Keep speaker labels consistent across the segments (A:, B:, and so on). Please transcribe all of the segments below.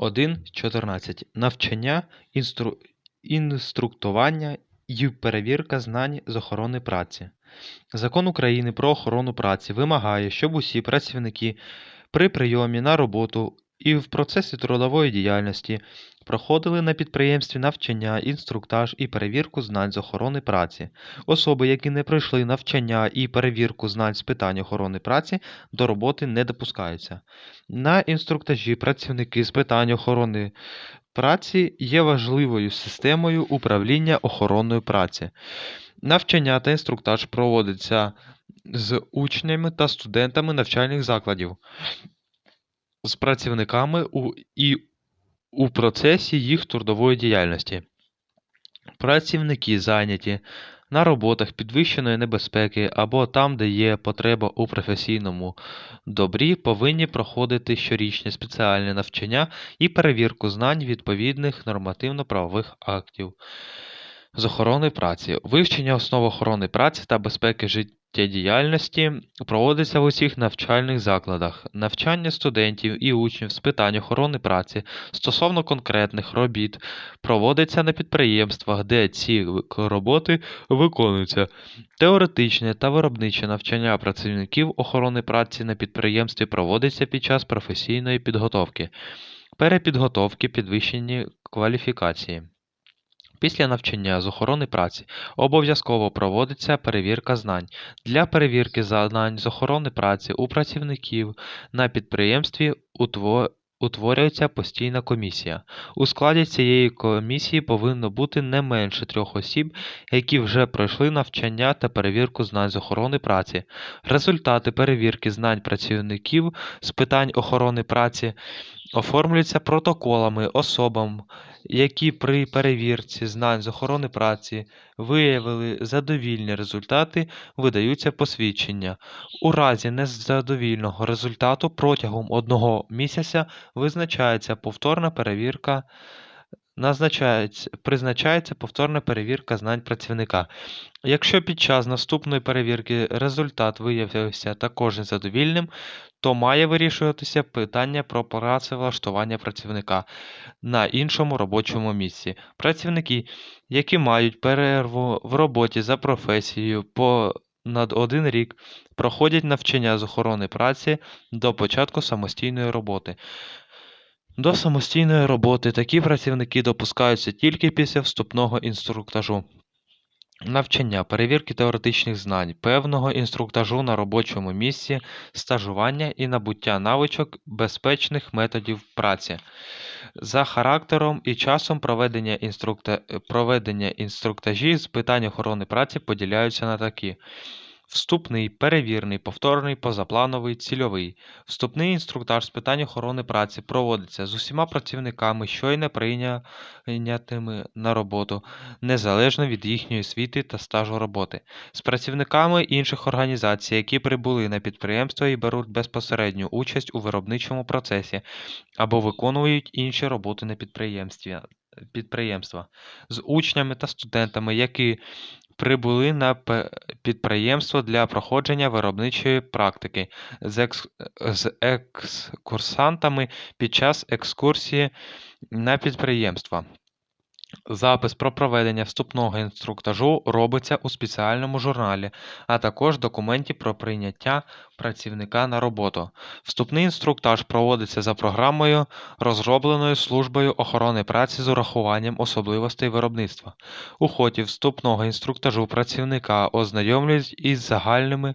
A: 1.14. Навчання, інстру... інструктування й перевірка знань з охорони праці. Закон України про охорону праці вимагає, щоб усі працівники при прийомі на роботу і в процесі трудової діяльності проходили на підприємстві навчання, інструктаж і перевірку знань з охорони праці. Особи, які не пройшли навчання і перевірку знань з питань охорони праці, до роботи не допускаються. На інструктажі працівники з питань охорони праці є важливою системою управління охороною праці. Навчання та інструктаж проводиться з учнями та студентами навчальних закладів, з працівниками і у процесі їх трудової діяльності. Працівники зайняті на роботах підвищеної небезпеки або там, де є потреба у професійному добрі, повинні проходити щорічне спеціальне навчання і перевірку знань відповідних нормативно-правових актів з охорони праці. Вивчення основ охорони праці та безпеки життєдіяльності проводиться в усіх навчальних закладах. Навчання студентів і учнів з питань охорони праці стосовно конкретних робіт проводиться на підприємствах, де ці роботи виконуються. Теоретичне та виробниче навчання працівників охорони праці на підприємстві проводиться під час професійної підготовки, перепідготовки, підвищення кваліфікації. Після навчання з охорони праці обов'язково проводиться перевірка знань. Для перевірки знань з охорони праці у працівників на підприємстві утво- утворюється постійна комісія. У складі цієї комісії повинно бути не менше трьох осіб, які вже пройшли навчання та перевірку знань з охорони праці. Результати перевірки знань працівників з питань охорони праці оформлюються протоколами особам, які при перевірці знань з охорони праці виявили задовільні результати, видаються посвідчення. У разі незадовільного результату протягом одного місяця визначається повторна перевірка. Назначається, призначається повторна перевірка знань працівника. Якщо під час наступної перевірки результат виявився також незадовільним, то має вирішуватися питання про працевлаштування працівника на іншому робочому місці. Працівники, які мають перерву в роботі за професією понад один рік, проходять навчання з охорони праці до початку самостійної роботи. До самостійної роботи такі працівники допускаються тільки після вступного інструктажу. Навчання, перевірки теоретичних знань, певного інструктажу на робочому місці, стажування і набуття навичок безпечних методів праці. За характером і часом проведення, інструкта... проведення інструктажі з питань охорони праці поділяються на такі: вступний, перевірний, повторний, позаплановий, цільовий. Вступний інструктаж з питань охорони праці проводиться з усіма працівниками, щойно прийнятими на роботу, незалежно від їхньої освіти та стажу роботи, з працівниками інших організацій, які прибули на підприємство і беруть безпосередню участь у виробничому процесі або виконують інші роботи на підприємстві. Підприємства з учнями та студентами, які прибули на підприємство для проходження виробничої практики, з, екс... з екскурсантами під час екскурсії на підприємства. Запис про проведення вступного інструктажу робиться у спеціальному журналі, а також документі про прийняття працівника на роботу. Вступний інструктаж проводиться за програмою, розробленою Службою охорони праці з урахуванням особливостей виробництва. У ході вступного інструктажу працівника ознайомлюють із загальними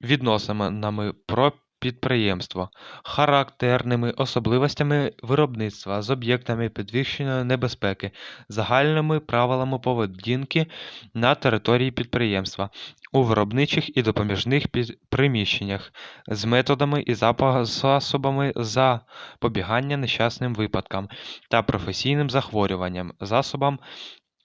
A: відносинами про підприємство, характерними особливостями виробництва з об'єктами підвищеної небезпеки, загальними правилами поведінки на території підприємства, у виробничих і допоміжних приміщеннях, з методами і засобами запобігання нещасним випадкам та професійним захворюванням, засобам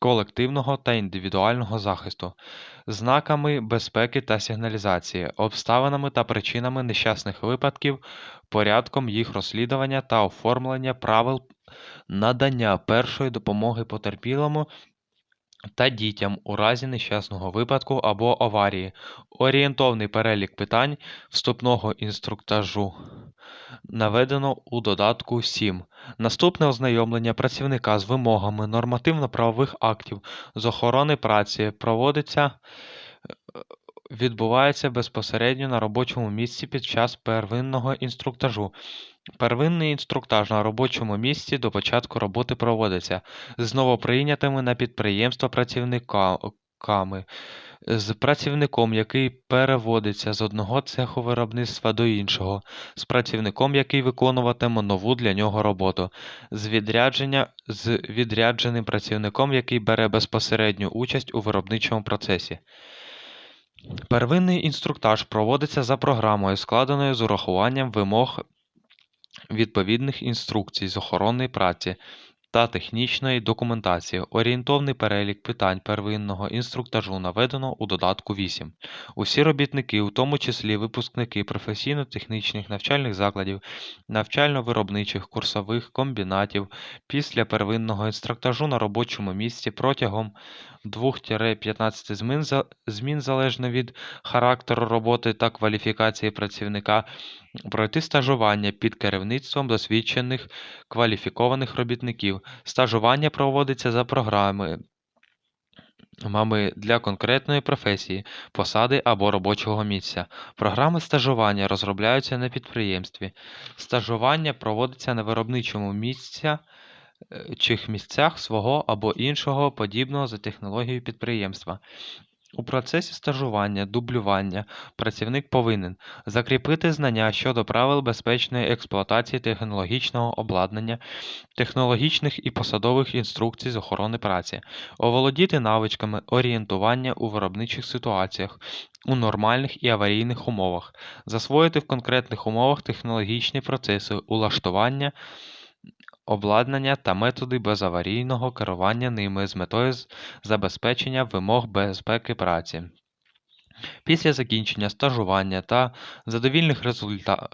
A: колективного та індивідуального захисту, знаками безпеки та сигналізації, обставинами та причинами нещасних випадків, порядком їх розслідування та оформлення правил надання першої допомоги потерпілому та дітям у разі нещасного випадку або аварії, орієнтовний перелік питань вступного інструктажу наведено у додатку 7. Наступне ознайомлення працівника з вимогами нормативно-правових актів з охорони праці проводиться е, відбувається безпосередньо на робочому місці під час первинного інструктажу. Первинний інструктаж на робочому місці до початку роботи проводиться з новоприйнятими на підприємство працівниками, з працівником, який переводиться з одного цеху виробництва до іншого, з працівником, який виконуватиме нову для нього роботу, з відрядження з відрядженим працівником, який бере безпосередню участь у виробничому процесі. Первинний інструктаж проводиться за програмою, складеною з урахуванням вимог відповідних інструкцій з охорони праці та технічної документації. Орієнтовний перелік питань первинного інструктажу наведено у додатку 8. Усі робітники, у тому числі випускники професійно-технічних навчальних закладів, навчально-виробничих курсових комбінатів, після первинного інструктажу на робочому місці протягом 2-15 змін, змін залежно від характеру роботи та кваліфікації працівника, пройти стажування під керівництвом досвідчених кваліфікованих робітників. Стажування проводиться за програмою для конкретної професії, посади або робочого місця. Програми стажування розробляються на підприємстві. Стажування проводиться на виробничому місці чих місцях свого або іншого подібного за технологією підприємства. У процесі стажування, дублювання працівник повинен закріпити знання щодо правил безпечної експлуатації технологічного обладнання, технологічних і посадових інструкцій з охорони праці, оволодіти навичками орієнтування у виробничих ситуаціях, у нормальних і аварійних умовах, засвоїти в конкретних умовах технологічні процеси улаштування обладнання та методи безаварійного керування ними з метою забезпечення вимог безпеки праці. Після закінчення стажування та задовільних результатів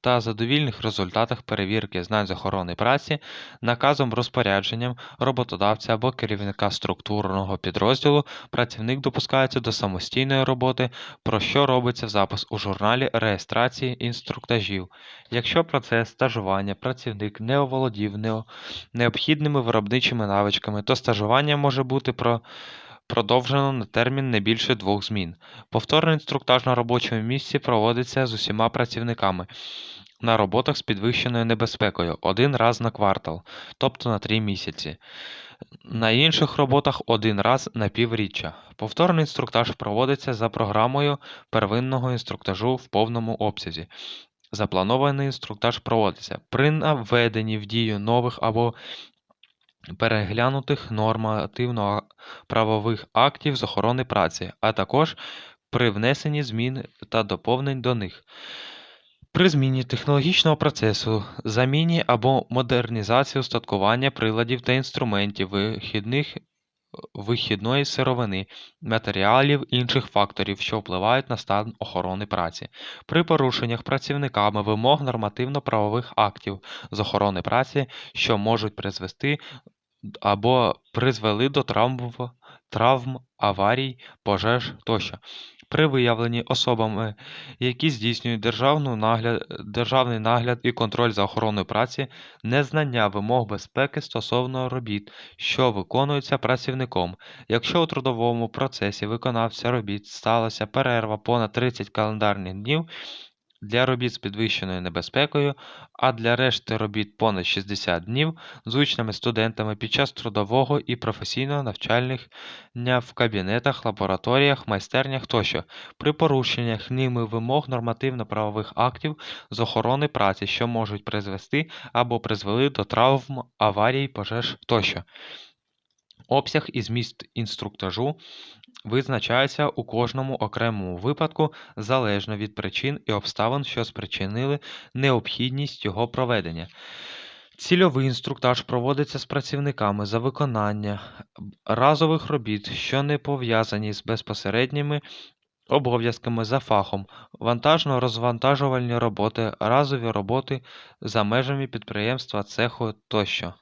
A: та задовільних результатах перевірки знань з охорони праці наказом розпорядженням роботодавця або керівника структурного підрозділу працівник допускається до самостійної роботи, про що робиться запис у журналі реєстрації інструктажів. Якщо процес стажування працівник не оволодів необхідними виробничими навичками, то стажування може бути про продовжено на термін не більше двох змін. Повторний інструктаж на робочому місці проводиться з усіма працівниками на роботах з підвищеною небезпекою один раз на квартал, тобто на три місяці. На інших роботах один раз на півріччя. Повторний інструктаж проводиться за програмою первинного інструктажу в повному обсязі. Запланований інструктаж проводиться при наведенні в дію нових або переглянутих нормативно-правових актів з охорони праці, а також при внесенні змін та доповнень до них. При зміні технологічного процесу, заміні або модернізації устаткування приладів та інструментів, вихідних вихідної сировини, матеріалів інших факторів, що впливають на стан охорони праці, при порушеннях працівниками вимог нормативно-правових актів з охорони праці, що можуть призвести або призвели до травм, аварій, пожеж тощо. При виявленні особами, які здійснюють державний нагляд і контроль за охороною праці, незнання вимог безпеки стосовно робіт, що виконуються працівником. Якщо у трудовому процесі виконавця робіт сталася перерва понад 30 календарних днів, для робіт з підвищеною небезпекою, а для решти робіт понад 60 днів з учнями-студентами під час трудового і професійного навчання в кабінетах, лабораторіях, майстернях тощо, при порушеннях ними вимог нормативно-правових актів з охорони праці, що можуть призвести або призвели до травм, аварій, пожеж тощо. Обсяг і зміст інструктажу визначається у кожному окремому випадку залежно від причин і обставин, що спричинили необхідність його проведення. Цільовий інструктаж проводиться з працівниками за виконання разових робіт, що не пов'язані з безпосередніми обов'язками за фахом, вантажно-розвантажувальні роботи, разові роботи за межами підприємства, цеху тощо.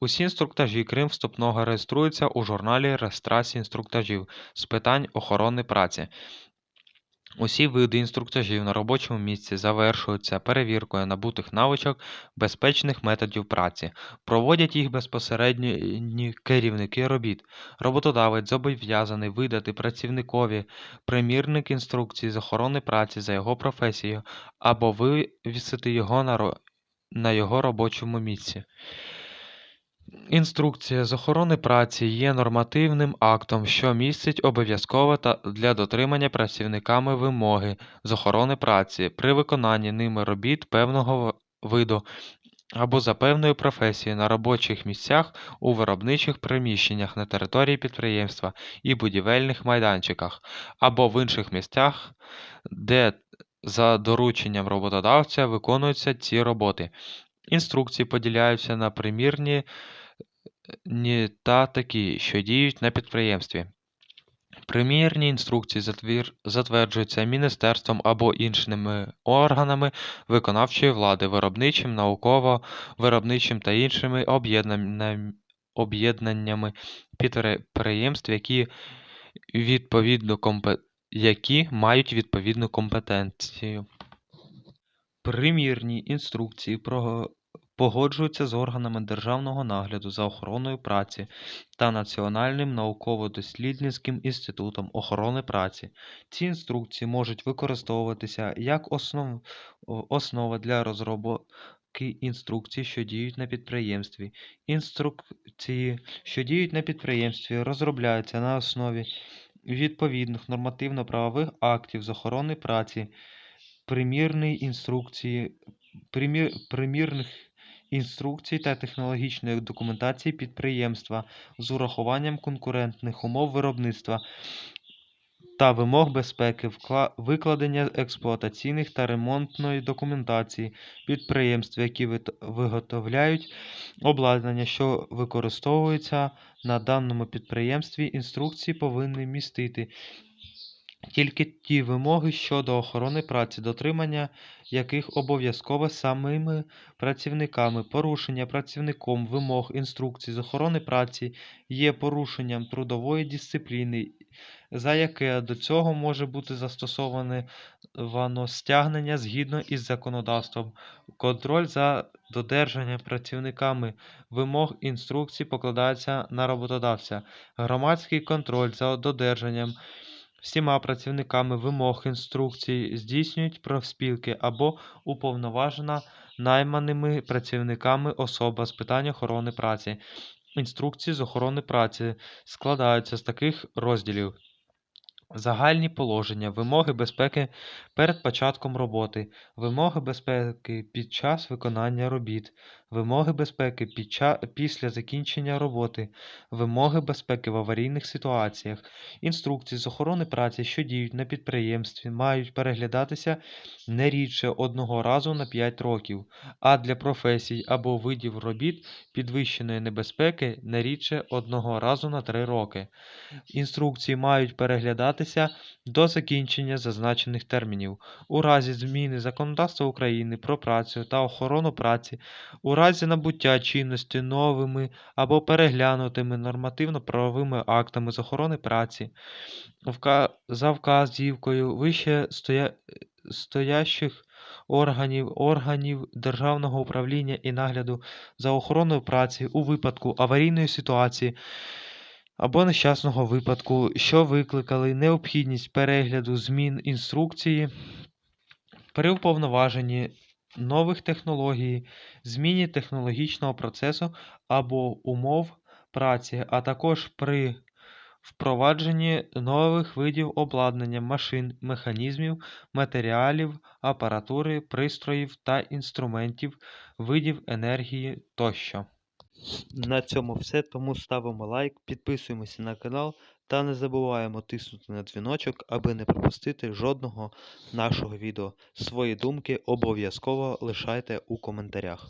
A: Усі інструктажі, крім вступного, реєструються у журналі реєстрації інструктажів з питань охорони праці. Усі види інструктажів на робочому місці завершуються перевіркою набутих навичок безпечних методів праці. Проводять їх безпосередні керівники робіт. Роботодавець зобов'язаний видати працівникові примірник інструкції з охорони праці за його професією або вивісити його на його робочому місці. Інструкція з охорони праці є нормативним актом, що містить обов'язкове для дотримання працівниками вимоги з охорони праці при виконанні ними робіт певного виду або за певною професією на робочих місцях у виробничих приміщеннях на території підприємства і будівельних майданчиках, або в інших місцях, де за дорученням роботодавця виконуються ці роботи. Інструкції поділяються на примірні ні та такі, що діють на підприємстві. Примірні інструкції затверджуються міністерством або іншими органами виконавчої влади, виробничим, науково-виробничим та іншими об'єднанням- об'єднаннями підприємств, які, відповідну компе- які мають відповідну компетенцію. Примірні інструкції про- погоджуються з органами державного нагляду за охороною праці та Національним науково-дослідницьким інститутом охорони праці. Ці інструкції можуть використовуватися як основ... основа для розробки інструкцій, що діють на підприємстві. Інструкції, що діють на підприємстві, розробляються на основі відповідних нормативно-правових актів з охорони праці, примірної інструкції, примір, примірних інструкцій та технологічної документації підприємства з урахуванням конкурентних умов виробництва та вимог безпеки, викладення експлуатаційних та ремонтної документації підприємств, які виготовляють обладнання, що використовується на даному підприємстві. Інструкції повинні містити тільки ті вимоги щодо охорони праці, дотримання яких обов'язкове самими працівниками. Порушення працівником вимог інструкцій з охорони праці є порушенням трудової дисципліни, за яке до цього може бути застосоване стягнення згідно із законодавством. Контроль за додержанням працівниками вимог інструкцій покладається на роботодавця. Громадський контроль за додержанням всіма працівниками вимог інструкцій здійснюють профспілки або уповноважена найманими працівниками особа з питань охорони праці. Інструкції з охорони праці складаються з таких розділів: загальні положення, вимоги безпеки перед початком роботи, вимоги безпеки під час виконання робіт, вимоги безпеки після закінчення роботи, вимоги безпеки в аварійних ситуаціях. Інструкції з охорони праці, що діють на підприємстві, мають переглядатися не рідше одного разу на 5 років, а для професій або видів робіт підвищеної небезпеки не рідше одного разу на 3 роки. Інструкції мають переглядатися до закінчення зазначених термінів. У разі зміни законодавства України про працю та охорону праці, у разі набуття чинності новими або переглянутими нормативно-правовими актами з охорони праці, за вказівкою вище стоя... стоящих органів, органів державного управління і нагляду за охороною праці у випадку аварійної ситуації або нещасного випадку, що викликали необхідність перегляду змін інструкції при уповноваженні нових технологій, зміні технологічного процесу або умов праці, а також при впровадженні нових видів обладнання, машин, механізмів, матеріалів, апаратури, пристроїв та інструментів, видів енергії тощо. На цьому все, тому ставимо лайк, підписуємося на канал та не забуваємо тиснути на дзвіночок, аби не пропустити жодного нашого відео. Свої думки обов'язково лишайте у коментарях.